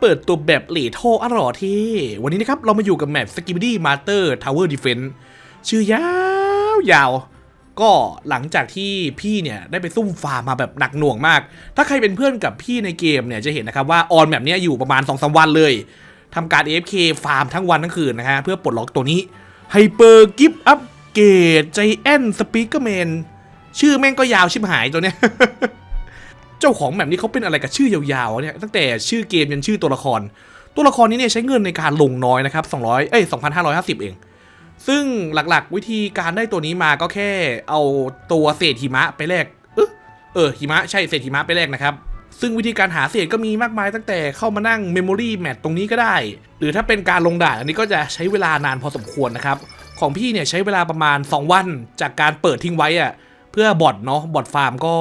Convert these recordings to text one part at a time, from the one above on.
เปิดตัวแบบเหลโทอร่อที่วันนี้นะครับ เรามาอยู่กับแมป s k i b i d y Master Tower Defense ชื่อยาวยาว ก็หลังจากที่พี่เนี่ยได้ไปซุ่มฟาร์มมาแบบหนักหน่วงมาก ถ้าใครเป็นเพื่อนกับพี่ในเกมเนี่ยจะเห็นนะครับว่าออนแบบนี้อยู่ประมาณ2อสวันเลยทำการ AFK ฟาร์มทั้งวันทั้งคืนนะฮะเพื่อปลดล็อกตัวนี้ Hyper Gift Upgrade Giant Speakerman ชื่อแม่งก็ยาวชิบหายตัวเนี้ย เจ้าของแบบนี้เขาเป็นอะไรกับชื่อยาวๆเนี่ยตั้งแต่ชื่อเกมยันชื่อตัวละคร ตัวละครนี้เนี่ยใช้เงินในการลงน้อยนะครับ200เอ้ย2,550 เอง ซึ่งหลักๆ วิธีการได้ตัวนี้มาก็แค่เอาตัวเศษหิมะไปแลกเออเออหิมะใช่เศษหิมะไปแลกนะครับซึ่งวิธีการหาเศษก็มีมากมายตั้งแต่เข้ามานั่ง Memory m a t ตรงนี้ก็ได้ หรือถ้าเป็นการลงด่านอันนี้ก็จะใช้เวลานานพอสมควรนะครับ ของพี่เนี่ยใช้เวลาประมาณ 2 วันจากการเปิดทิ้งไว้อะเพื่อบอทเนาะบอทฟาร์มก็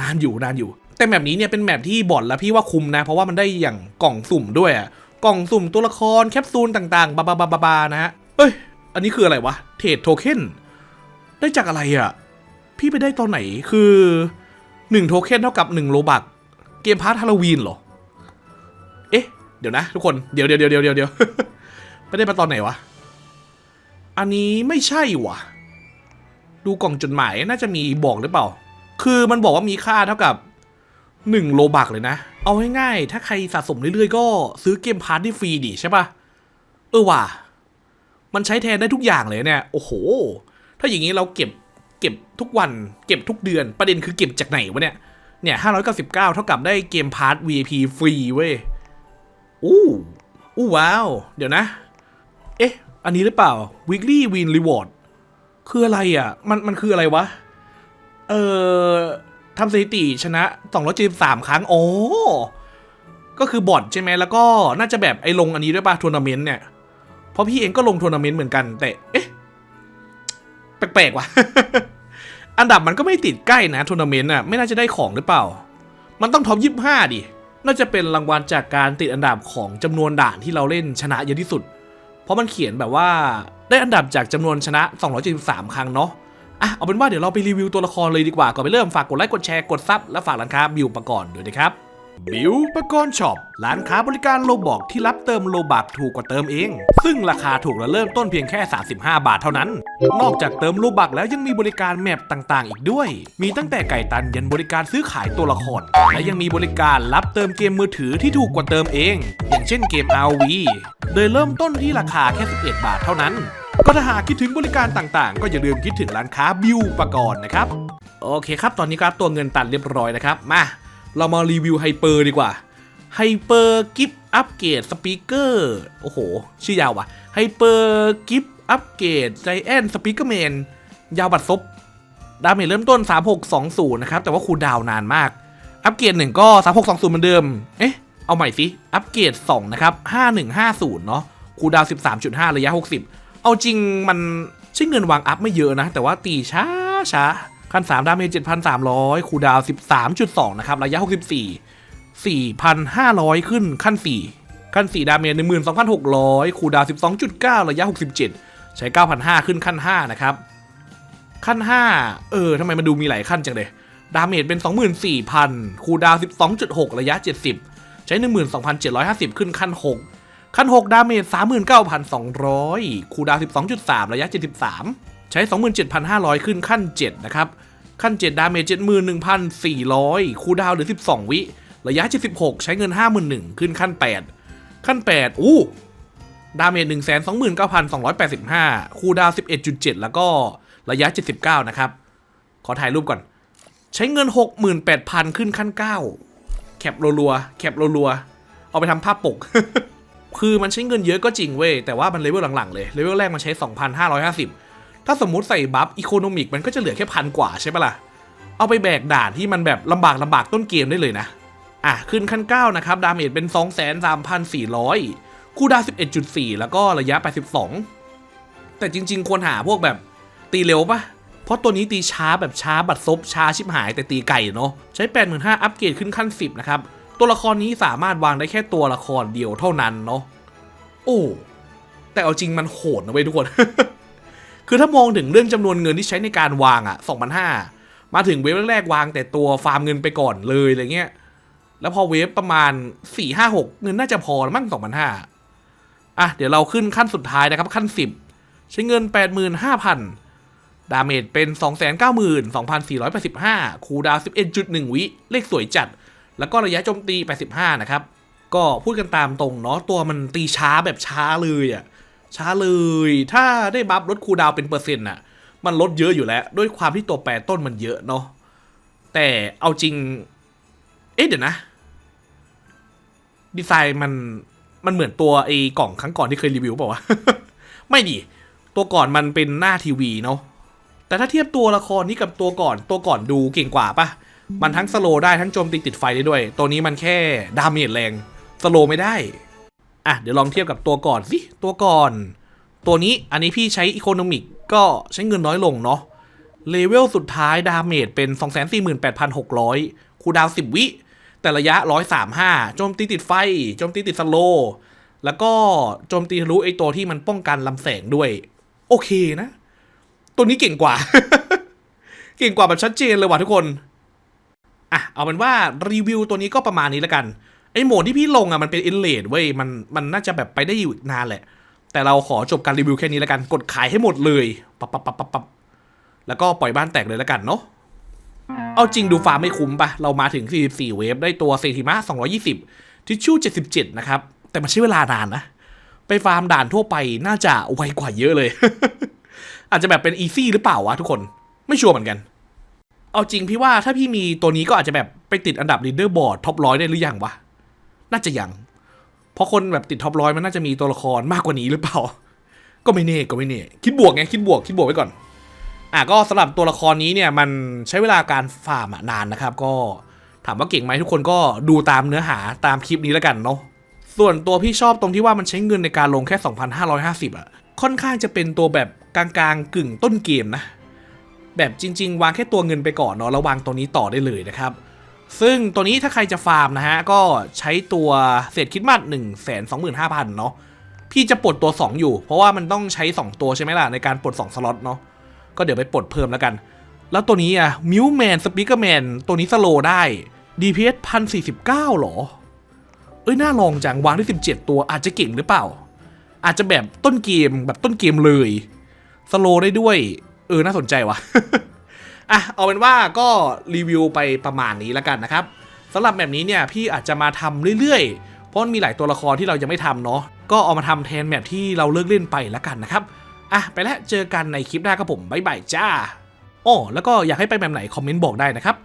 นานอยู่นานอยู่ แต่แมปนี้เนี่ยเป็นแมปที่บอทแล้วพี่ว่าคุ้มนะ เพราะว่ามันได้อย่างกล่องสุ่มด้วยอะกล่องสุ่มตัวละครแคปซูลต่างๆบาบาบาบาบานะฮะเอ้ย อันนี้คืออะไรวะ เทรดโทเค็นได้จากอะไรอะพี่ไปได้ตอนไหนคือ1โทเค็นเท่ากับ1โลบักเกมพาร์ทฮาโลวีนเหรอ เอ๊ะ เดี๋ยวนะทุกคน เดี๋ยวเดี๋ยวเดี๋ยวเดี๋ยวเดี๋ยวไปได้มาตอนไหนวะ อันนี้ไม่ใช่วะดูกล่องจดหมายน่าจะมีบอกหรือเปล่า คือมันบอกว่ามีค่าเท่ากับ 1 โลบักเลยนะ เอาง่ายๆ ถ้าใครสะสมเรื่อยๆ ก็ซื้อเกมพาร์ทได้ฟรีดิใช่ปะเออว่ะ มันใช้แทนได้ทุกอย่างเลยเนี่ย โอ้โห ถ้าอย่างนี้เราเก็บเก็บทุกวัน เก็บทุกเดือน ประเด็นคือเก็บจากไหนวะเนี่ย เนี่ย599เท่ากับได้เกมพาร์ท VIP ฟรีเว้ย อู้อู้ว้าว เดี๋ยวนะ เอ๊ะ อันนี้หรือเปล่า weekly win reward คืออะไรอะ มันมันคืออะไรวะ เออ ทำสถิติชนะ 273 ครั้ง โอ้ ก็คือบอทใช่ไหมแล้วก็น่าจะแบบไอ้ลงอันนี้ด้วยป่ะทัวร์นาเมนต์เนี่ย เพราะพี่เองก็ลงทัวร์นาเมนต์เหมือนกันแต่เอ๊ะแปลกๆว่ะ อันดับมันก็ไม่ติดใกล้นะทัวร์นาเมนต์อะไม่น่าจะได้ของหรือเปล่า มันต้องท็อปยี่ห้าดิ น่าจะเป็นรางวัลจากการติดอันดับของจำนวนด่านที่เราเล่นชนะเยอะที่สุด เพราะมันเขียนแบบว่าได้อันดับจากจำนวนชนะ 273 ครั้งเนาะ อะเอาเป็นว่าเดี๋ยวเราไปรีวิวตัวละครเลยดีกว่าก่อนไปเริ่มฝากกดไลค์กดแชร์กดซับและฝากร้านค้าบิวประกอนด้วยนะครับบิวประกรณ์ช็อปร้านค้าบริการโลบอกที่รับเติมโลบักถูกกว่าเติมเอง ซึ่งราคาถูกและเริ่มต้นเพียงแค่ 35 บาทเท่านั้น นอกจากเติมโลบักแล้วยังมีบริการแมปต่างๆ อีกด้วย มีตั้งแต่ไก่ตันยันบริการซื้อขายตัวละคร และยังมีบริการรับเติมเกมมือถือที่ถูกกว่าเติมเอง อย่างเช่นเกม RV โดยเริ่มต้นที่ราคาแค่ 11 บาทเท่านั้น ก็ถ้าหากคิดถึงบริการต่างๆ ก็อย่าลืมคิดถึงร้านค้าบิวประกรณ์นะครับ โอเคครับ ตอนนี้ครับตัวเงินตันเรียบร้อยนะครับ มา เรามารีวิวไฮเปอร์ดีกว่าไฮเปอร์กิฟอัปเกรดสปีกเกอร์โอ้โห ชื่อยาวว่ะไฮเปอร์กิฟอัปเกรดไจแอนสปีกเกอร์แมนยาวบัดซบดาเมจเริ่มต้น 3620 นะครับ แต่ว่าคูดาวนานมาก อัปเกรด1ก็ 3620 เหมือนเดิม เอ๊ะ เอาใหม่สิ อัปเกรด2นะครับ 5150 เนาะคูดาว 13.5 ระยะ 60 เอาจริงมันใช้เงินวางอัพไม่เยอะนะ แต่ว่าตีช้าช้าขั้น3ดาเมจ7,300คูดาวน์13.2นะครับ ระยะ64 4,500ขึ้นขั้น4ขั้น4ดาเมจ12,600คูดาวน์12.9ระยะ67ใช้9,500ขึ้นขั้น5นะครับขั้น 5 เออทำไมมันดูมีหลายขั้นจังเลย ดาเมจเป็น 24,000 คูดาว 12.6 ระยะ 70 ใช้ 12,750 ขึ้นขั้น 6 ขั้น 6 ดาเมจ 39,200 คูดาว 12.3 ระยะ 73 ใช้ 27,500 ขึ้นขั้น 7 นะครับ ขั้น 7 ดาเมจ 71,400 คูดาวหลือ 12 วิ ระยะ 76 ใช้เงิน 51,000 ขึ้นขั้น 8 ขั้น 8 อู้ ดาเมจ 129,285 คูดาว 11.7 แล้วก็ระยะ 79 นะครับ ขอถ่ายรูปก่อน ใช้เงิน 68,000 ขึ้นขั้น 9 แคปรัวๆแคปรัวๆเอาไปทำภาพปก คือมันใช้เงินเยอะก็จริงเว้ย แต่ว่ามันเลเวลหลังๆเลยเลเวลแรกมันใช้ 2,550 ถ้าสมมุติใส่บัฟอีโคโนมิกมันก็จะเหลือแค่พันกว่าใช่ปะล่ะ เอาไปแบกด่านที่มันแบบลำบากลำบากต้นเกมได้เลยนะ อะขึ้นขั้น 9 นะครับ ดาเมจเป็น 23,400 คูลดา 11.4 แล้วก็ระยะ 82 แต่จริง ๆ ควรหาพวกแบบตีเร็วปะเพราะตัวนี้ตีช้าแบบช้าบัดซบช้าชิบหายแต่ตีไก่เนาะใช้ 85,000อัปเกรดขึ้นขั้น 10 นะครับ ตัวละครนี้สามารถวางได้แค่ตัวละครเดียวเท่านั้นเนาะโอ้แต่เอาจริงมันโหดนะเว้ยทุกคน คือถ้ามองถึงเรื่องจำนวนเงินที่ใช้ในการวางอะ2,500มาถึงเวฟแรกๆวางแต่ตัวฟาร์มเงินไปก่อนเลยอะไรเงี้ย แล้วพอเวฟประมาณ4 5 6เงินน่าจะพอแล้วมั้ง2,500อะเดี๋ยวเราขึ้นขั้นสุดท้ายนะครับขั้น10ใช้เงิน85,000ดาเมจเป็น 2 9 2 4 8 5 คูดาวน์11.1 วิ เลขสวยจัด แล้วก็ระยะโจมตี 85 นะครับ ก็พูดกันตามตรงเนาะตัวมันตีช้าแบบช้าเลยอะ่ะช้าเลย ถ้าได้บัฟลดคูดาวเป็นเปอร์เซ็นต์อะ มันลดเยอะอยู่แล้ว ด้วยความที่ตัวแปรต้นมันเยอะเนาะแต่เอาจริง เอ๊ะเดี๋ยวนะ ดีไซน์มันมันเหมือนตัวไอ้กล่องครั้งก่อนที่เคยรีวิวเปล่าวะ ไม่ดิ ตัวก่อนมันเป็นหน้าทีวีเนาะ แต่ถ้าเทียบตัวละครนี้กับตัวก่อน ตัวก่อนดูเก่งกว่าปะ มันทั้งสโลได้ทั้งโจมตีติดไฟได้ด้วย ตัวนี้มันแค่ดาเมจแรงสโลไม่ได้ อะ เดี๋ยวลองเทียบกับตัวก่อนสิตัวก่อน ตัวนี้อันนี้พี่ใช้อีโคโนมิกก็ใช้เงินน้อยลงเนาะเลเวลสุดท้ายดาเมจเป็น 248,600 คูดาว 10 วิ แต่ระยะ 135 โจมตีติดไฟ โจมตีติดสโล แล้วก็โจมตีทะลุไอตัวที่มันป้องกันลำแสงด้วย โอเคนะ ตัวนี้เก่งกว่า เก่งกว่าแบบชัดเจนเลยว่ะทุกคน อะเอาเป็นว่ารีวิวตัวนี้ก็ประมาณนี้แล้วกันไอ้โหมดที่พี่ลงอะมันเป็นอินเลดเว้ยมันมันน่าจะแบบไปได้อยู่นานแหละ แต่เราขอจบการรีวิวแค่นี้แล้วกันกดขายให้หมดเลยปับปับปับปับปับแล้วก็ปล่อยบ้านแตกเลยแล้วกันเนาะเอาจริงดูฟาร์มไม่คุ้มปะเรามาถึง 44 เวฟได้ตัวเซติมะ220 ทิชชู่ 77 นะครับ แต่มันใช้เวลานานนะ ไปฟาร์มด่านทั่วไปน่าจะไวกว่าเยอะเลย อาจจะแบบเป็นอีซี่หรือเปล่าวะทุกคนไม่ชัวร์เหมือนกัน เอาจริงพี่ว่าถ้าพี่มีตัวนี้ก็อาจจะแบบไปติดอันดับลีดเดอร์บอร์ดท็อปร้อยได้หรือยังวะ น่าจะยัง เพราะคนแบบติดท็อปร้อยมันน่าจะมีตัวละครมากกว่านี้หรือเปล่า ก็ไม่แน่ก็ไม่แน่คิดบวกไงคิดบวกคิดบวกไว้ก่อน อะก็สำหรับตัวละครนี้เนี่ยมันใช้เวลาการฟาร์มนานนะครับ ก็ถามว่าเก่งไหมทุกคนก็ดูตามเนื้อหาตามคลิปนี้แล้วกันเนาะส่วนตัวพี่ชอบตรงที่ว่ามันใช้เงินในการลงแค่ 2,550อะค่อนข้างจะเป็นตัวแบบกลางๆกึ่งต้นเกมนะ แบบจริง ๆ วางแค่ตัวเงินไปก่อนเนาะแล้ววางตัวนี้ต่อได้เลยนะครับ ซึ่งตัวนี้ถ้าใครจะฟาร์มนะฮะ ก็ใช้ตัวเศษคิดมัด1 2 5 0 0 0เนาะพี่จะปลดตัว 2 อยู่ เพราะว่ามันต้องใช้ 2 ตัวใช่ไหมล่ะ ในการปลด 2 สล็อตเนาะก็เดี๋ยวไปปลดเพิ่มแล้วกัน แล้วตัวนี้อะมิวแมนสปีกเกอร์แมนตัวนี้สโลได้ DPS 1049หรอ เอ้ยน่าลองจังวางได้ 17 ตัวอาจจะเก่งหรือเปล่า อาจจะแบบต้นเกมแบบต้นเกมเลยสโลได้ด้วย เออ น่าสนใจวะอะ เอาเป็นว่าก็รีวิวไปประมาณนี้แล้วกันนะครับสำหรับแบบนี้เนี่ยพี่อาจจะมาทำเรื่อยๆ เพราะมีหลายตัวละครที่เรายังไม่ทำเนาะ ก็เอามาทำแทนแบบที่เราเลิกเล่นไปแล้วกันนะครับ อะ ไปแล้วเจอกันในคลิปหน้าครับผม บ๊ายบายจ้าอ๋อแล้วก็อยากให้ไปแบบไหนคอมเมนต์บอกได้นะครับ